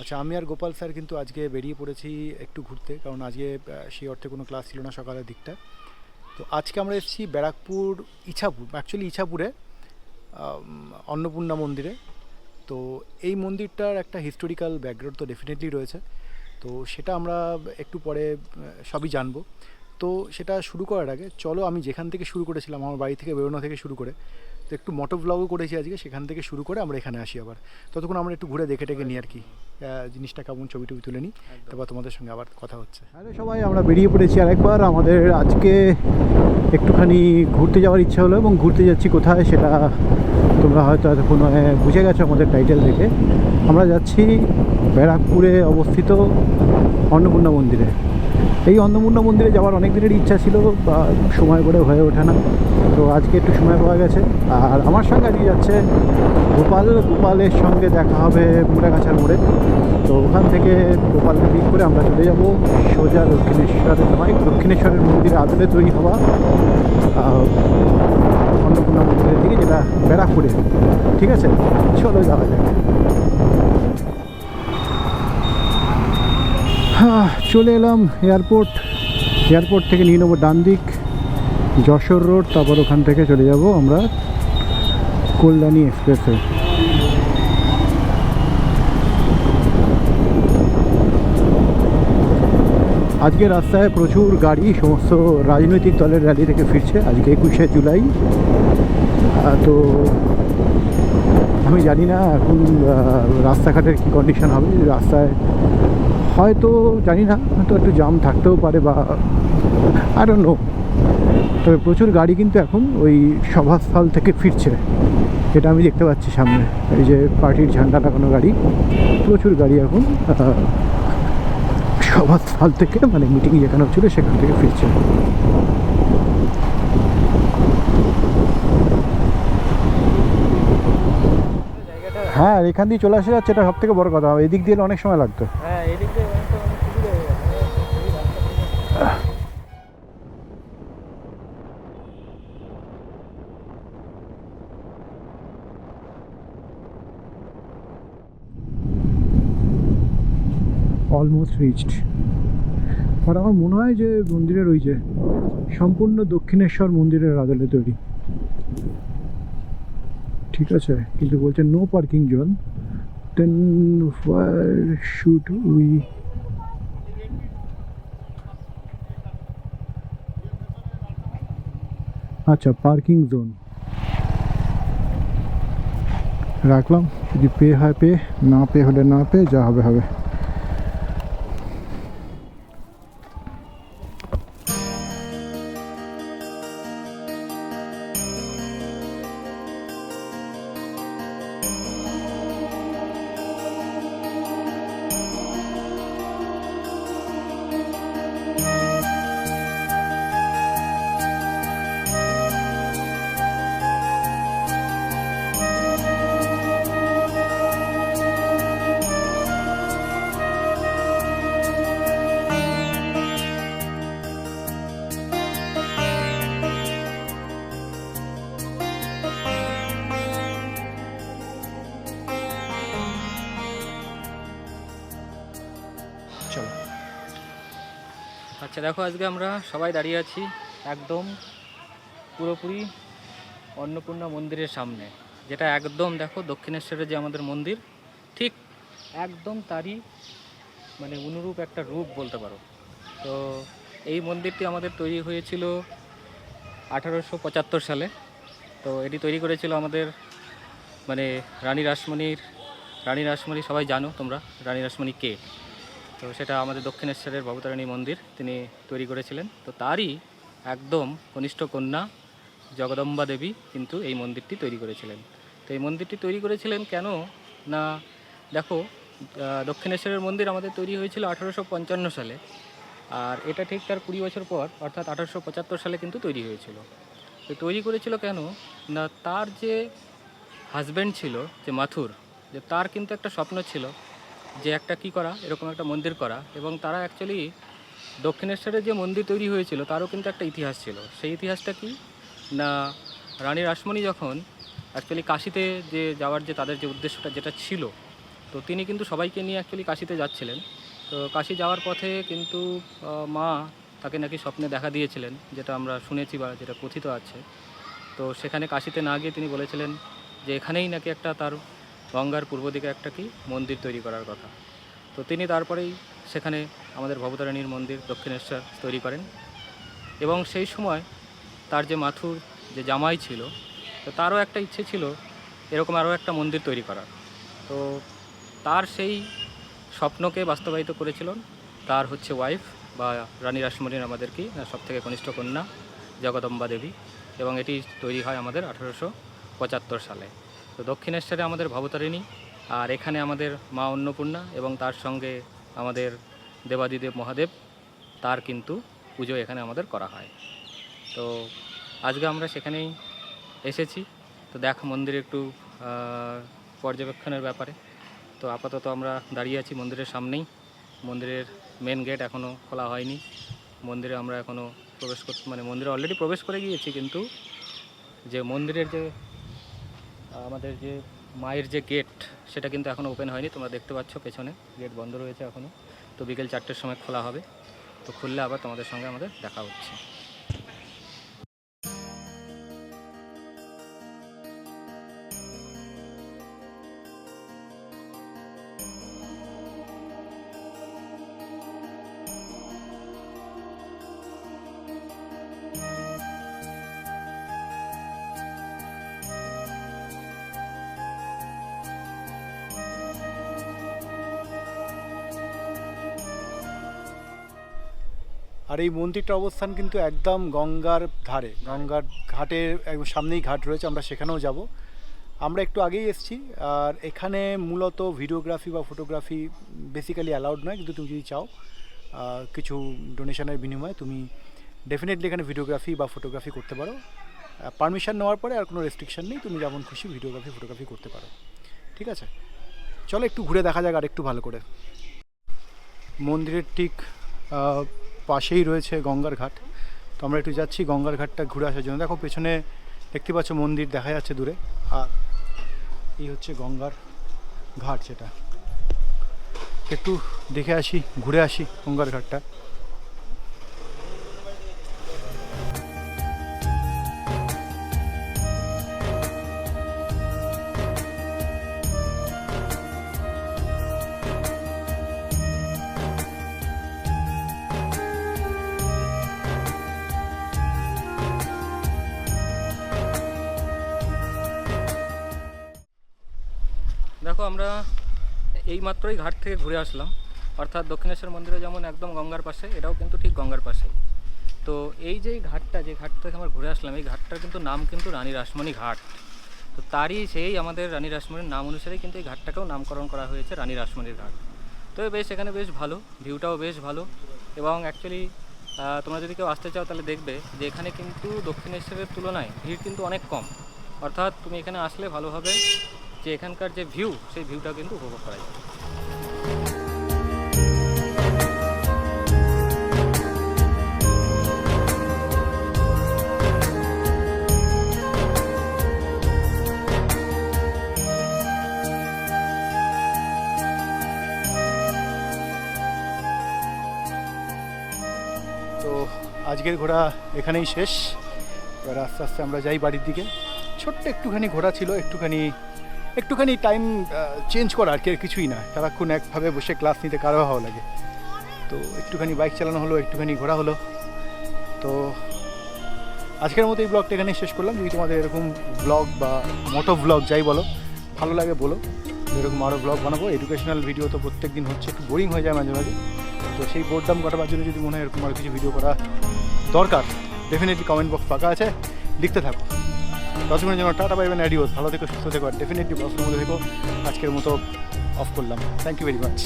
আচ্ছা আমি আর গোপাল স্যার কিন্তু আজকে বেরিয়ে পড়েছি একটু ঘুরতে, কারণ আজকে সেই অর্থে কোনো ক্লাস ছিল না সকালের দিকটা। তো আজকে আমরা এসেছি ব্যারাকপুর ইছাপুর অ্যাকচুয়ালি ইছাপুরে অন্নপূর্ণা মন্দিরে। তো এই মন্দিরটার একটা হিস্টোরিক্যাল ব্যাকগ্রাউন্ড তো ডেফিনেটলি রয়েছে। তো সেটা আমরা একটু পরে সবই জানব। তো সেটা শুরু করার আগে, চলো আমি যেখান থেকে শুরু করেছিলাম, আমার বাড়ি থেকে বেরোনো থেকে শুরু করে তো একটু মোটো ব্লগও করেছি আজকে সেখান থেকে শুরু করে আমরা এখানে আসি আবার। ততক্ষণ আমরা একটু ঘুরে দেখে টেকে নিই আর কি। জিনিসটা কেমন ছবি টবি তুলে নিই তারপর তোমাদের সঙ্গে আবার কথা হচ্ছে। হ্যালো সবাই আমরা বেরিয়ে পড়েছি আরেকবার। আমাদের আজকে একটুখানি ঘুরতে যাওয়ার ইচ্ছা হলো এবং ঘুরতে যাচ্ছি কোথায় সেটা তোমরা হয়তো এতক্ষণ বুঝে গেছো আমাদের টাইটেল থেকে আমরা যাচ্ছি ব্যারাকপুরে অবস্থিত অন্নপূর্ণা মন্দিরে। এই অন্নপূর্ণা মন্দিরে যাওয়ার অনেক দিনের ইচ্ছা ছিল সময় করে হয়ে ওঠে না। তো আজকে একটু সময় পাওয়া গেছে। আর আমার সঙ্গে আজকে যাচ্ছে গোপাল, গোপালের সঙ্গে দেখা হবে মুড়াগাছার মোড়ে। তো ওখান থেকে গোপালকে পিক করে আমরা চলে যাব সোজা দক্ষিণেশ্বরের নয় দক্ষিণেশ্বরের মন্দিরে আদলে তৈরি হওয়া অন্নপূর্ণা মন্দিরের দিকে, যেটা ব্যারাকপুরে। ঠিক আছে? চলো যাওয়া যাক। চলে এলাম এয়ারপোর্ট এয়ারপোর্ট থেকে নিয়ে নেব ডান দিক যশোর রোড, তারপর ওখান থেকে চলে যাব আমরা কল্যাণী এক্সপ্রেসে। আজকে রাস্তায় প্রচুর গাড়ি, সমস্ত রাজনৈতিক দলের র্যালি থেকে ফিরছে, আজকে একুশে জুলাই। তো আমি জানি না এখন রাস্তাঘাটের কী কন্ডিশন হবে, রাস্তায় হয়তো, জানি না, হয়তো একটু জাম থাকতেও পারে বা আর নো তবে প্রচুর গাড়ি কিন্তু এখন ওই সভাস্থল থেকে ফিরছে এটা আমি দেখতে পাচ্ছি সামনে। এই যে পার্টির ঝান্ডা লাগানো গাড়ি, প্রচুর গাড়ি এখন সভাস্থল থেকে মানে মিটিং যেখানে হচ্ছিল সেখান থেকে ফিরছে। হ্যাঁ এখান দিয়ে চলে আসা যাচ্ছে, এটা সব থেকে বড় কথা। এদিক দিয়ে অনেক সময় লাগতো। হ্যাঁ এদিক দিয়ে অনেকটা অনেক সুবিধা হয়ে গেছে অলমোস্ট রিচড আর আমার মনে হয় যে মন্দিরের ওই যে সম্পূর্ণ দক্ষিণেশ্বর মন্দিরের আদলে তৈরি। ঠিক আছে, কিন্তু বলছে no parking zone then shoot we আচ্ছা পার্কিং জোন রাখলাম, যদি পে হয় পে না পে হলে না পে যা হবে হবে। আচ্ছা দেখো আজকে আমরা সবাই দাঁড়িয়ে আছি একদম পুরোপুরি অন্নপূর্ণা মন্দিরের সামনে, যেটা একদম দেখো দক্ষিণেশ্বরের যে আমাদের মন্দির, ঠিক একদম তারই মানে অনুরূপ একটা রূপ বলতে পারো। তো এই মন্দিরটি আমাদের তৈরি হয়েছিল আঠারোশো পঁচাত্তর সালে। তো এটি তৈরি করেছিল আমাদের মানে রানী রাসমণির, রানী রাসমণি সবাই জানো তোমরা, রানী রাসমণি কে? তো সেটা আমাদের দক্ষিণেশ্বরের ভবতারিণী মন্দির তিনি তৈরি করেছিলেন। তো তারই একদম কনিষ্ঠ কন্যা জগদম্বা দেবী কিন্তু এই মন্দিরটি তৈরি করেছিলেন। তো এই মন্দিরটি তৈরি করেছিলেন কেন? না, দেখো দক্ষিণেশ্বরের মন্দির আমাদের তৈরি হয়েছিল আঠারোশো পঞ্চান্ন সালে। আর এটা ঠিক তার কুড়ি বছর পর, অর্থাৎ আঠারোশো পঁচাত্তর সালে কিন্তু তৈরি হয়েছিল। তো তৈরি করেছিল কেন? না, তার যে হাজব্যান্ড ছিল, যে মাথুর, যে তার কিন্তু একটা স্বপ্ন ছিল যে একটা কি করা, এরকম একটা মন্দির করা এবং তারা অ্যাকচুয়ালি দক্ষিণেশ্বরের যে মন্দির তৈরি হয়েছিল তারও কিন্তু একটা ইতিহাস ছিল। সেই ইতিহাসটা কি? না, রানী রাসমণি যখন অ্যাকচুয়ালি কাশিতে যে যাওয়ার যে তাদের যে উদ্দেশ্যটা যেটা ছিল, তো তিনি কিন্তু সবাইকে নিয়ে অ্যাকচুয়ালি কাশিতে যাচ্ছিলেন। তো কাশি যাওয়ার পথে কিন্তু মা তাকে নাকি স্বপ্নে দেখা দিয়েছিলেন, যেটা আমরা শুনেছি বা যেটা কথিত আছে। তো সেখানে কাশিতে না গিয়ে তিনি বলেছিলেন যে এখানেই নাকি একটা তার গঙ্গার পূর্ব দিকে একটা কি মন্দির তৈরি করার কথা। তো তিনি তারপরেই সেখানে আমাদের ভবতারিণীর মন্দির দক্ষিণেশ্বর তৈরি করেন। এবং সেই সময় তার যে মাথুর, যে জামাই ছিল, তো তারও একটা ইচ্ছে ছিল এরকম আরও একটা মন্দির তৈরি করার। তো তার সেই স্বপ্নকে বাস্তবায়িত করেছিলেন তার হচ্ছে ওয়াইফ বা রানী রাসমণির আমাদের কি সব থেকে কনিষ্ঠ কন্যা জগদম্বা দেবী। এবং এটি তৈরি হয় আমাদের আঠারোশো পঁচাত্তর সালে। তো দক্ষিণেশ্বরে আমাদের ভবতারিণী, আর এখানে আমাদের মা অন্নপূর্ণা এবং তার সঙ্গে আমাদের দেবাদিদেব মহাদেব, তার কিন্তু পুজো এখানে আমাদের করা হয়। তো আজকে আমরা সেখানেই এসেছি। তো দেখ মন্দিরে একটু পর্যবেক্ষণের ব্যাপারে। তো আপাতত আমরা দাঁড়িয়ে আছি মন্দিরের সামনেই। মন্দিরের মেন গেট এখনও খোলা হয়নি। মন্দিরে আমরা এখনও প্রবেশ করতে মানে মন্দিরে অলরেডি প্রবেশ করে গিয়েছি, কিন্তু যে মন্দিরের যে আমাদের যে মায়ের যে গেট সেটা কিন্তু এখনও ওপেন হয়নি। তোমরা দেখতে পাচ্ছ পেছনে গেট বন্ধ রয়েছে এখনও তো বিকেল চারটের সময় খোলা হবে। তো খুললে আবার তোমাদের সঙ্গে আমাদের দেখা হচ্ছে। আর এই মন্দিরটার অবস্থান কিন্তু একদম গঙ্গার ধারে। গঙ্গার ঘাটের একদম সামনেই ঘাট রয়েছে, আমরা সেখানেও যাব। আমরা একটু আগেই এসেছি, আর এখানে মূলত ভিডিওগ্রাফি বা ফটোগ্রাফি বেসিক্যালি অ্যালাউড নয়, কিন্তু তুমি যদি চাও কিছু ডোনেশনের বিনিময়ে তুমি ডেফিনেটলি এখানে ভিডিওগ্রাফি বা ফটোগ্রাফি করতে পারো। পারমিশন নেওয়ার পরে আর কোনো রেস্ট্রিকশন নেই, তুমি যেমন খুশি ভিডিওগ্রাফি, ফটোগ্রাফি করতে পারো। ঠিক আছে? চলো একটু ঘুরে দেখা যাক আর একটু ভালো করে। মন্দিরের ঠিক পাশেই রয়েছে গঙ্গার ঘাট। তো আমরা একটু যাচ্ছি, গঙ্গার ঘাটটা ঘুরে আসার জন্য। দেখো, পেছনে দেখতে পাচ্ছ মন্দির, দেখা যাচ্ছে দূরে। আর এই হচ্ছে গঙ্গার ঘাট সেটা একটু দেখে আসি, ঘুরে আসি গঙ্গার ঘাটটা। আমরা এই মাত্রই ঘাট থেকে ঘুরে আসলাম। অর্থাৎ দক্ষিণেশ্বর মন্দিরে যেমন একদম গঙ্গার পাশে, এটাও কিন্তু ঠিক গঙ্গার পাশেই। তো এই যে ঘাটটা, যে ঘাট থেকে আমরা ঘুরে আসলাম, এই ঘাটটার কিন্তু নাম কিন্তু রানী রাসমণি ঘাট। তো তারই সেই আমাদের রানী রাসমণির নাম অনুসারেই কিন্তু এই ঘাটটাকেও নামকরণ করা হয়েছে রানী রাসমণির ঘাট। তো বেশ, এখানে বেশ ভালো, ভিউটাও বেশ ভালো। এবং অ্যাকচুয়ালি তোমরা যদি কেউ আসতে চাও তাহলে দেখবে যে এখানে কিন্তু দক্ষিণেশ্বরের তুলনায় ভিড় কিন্তু অনেক কম। অর্থাৎ তুমি এখানে আসলে ভালোভাবে যে এখানকার যে ভিউ সেই ভিউটা কিন্তু উপভোগ করা যায়। তো আজকের ঘোরা এখানেই শেষ। এবার আস্তে আস্তে আমরা যাই বাড়ির দিকে। ছোট্ট একটুখানি ঘোরা ছিল, একটুখানি একটুখানি টাইম চেঞ্জ করা, আর কি কিছুই না। সারাক্ষণ একভাবে বসে ক্লাস নিতে কারও ভালো লাগে। তো একটুখানি বাইক চালানো হলো, একটুখানি ঘোরা হলো। তো আজকের মতো এই ব্লগটা এখানে শেষ করলাম। যদি তোমাদের এরকম ব্লগ বা মোটো ব্লগ যাই বলো, ভালো লাগে বলো। এরকম আরও ব্লগ বানাবো। এডুকেশনাল ভিডিও তো প্রত্যেক দিন হচ্ছে, একটু বোরিং হয়ে যায় মাঝে মাঝে। তো সেই বোর্ডাম কাটাবার জন্য যদি মনে হয় এরকম আর কিছু ভিডিও করা দরকার ডেফিনেটলি কমেন্ট বক্স ফাঁকা আছে। লিখতে থাকো। ততক্ষণের জন্য টাটা পাইবেন অ্যাডিওস। ভালো থেকো, সুস্থ থেকো, আর ডেফিনেটলি পড়াশোনার মধ্যে থেকো। আজকের মতো অফ করলাম। Thank you very much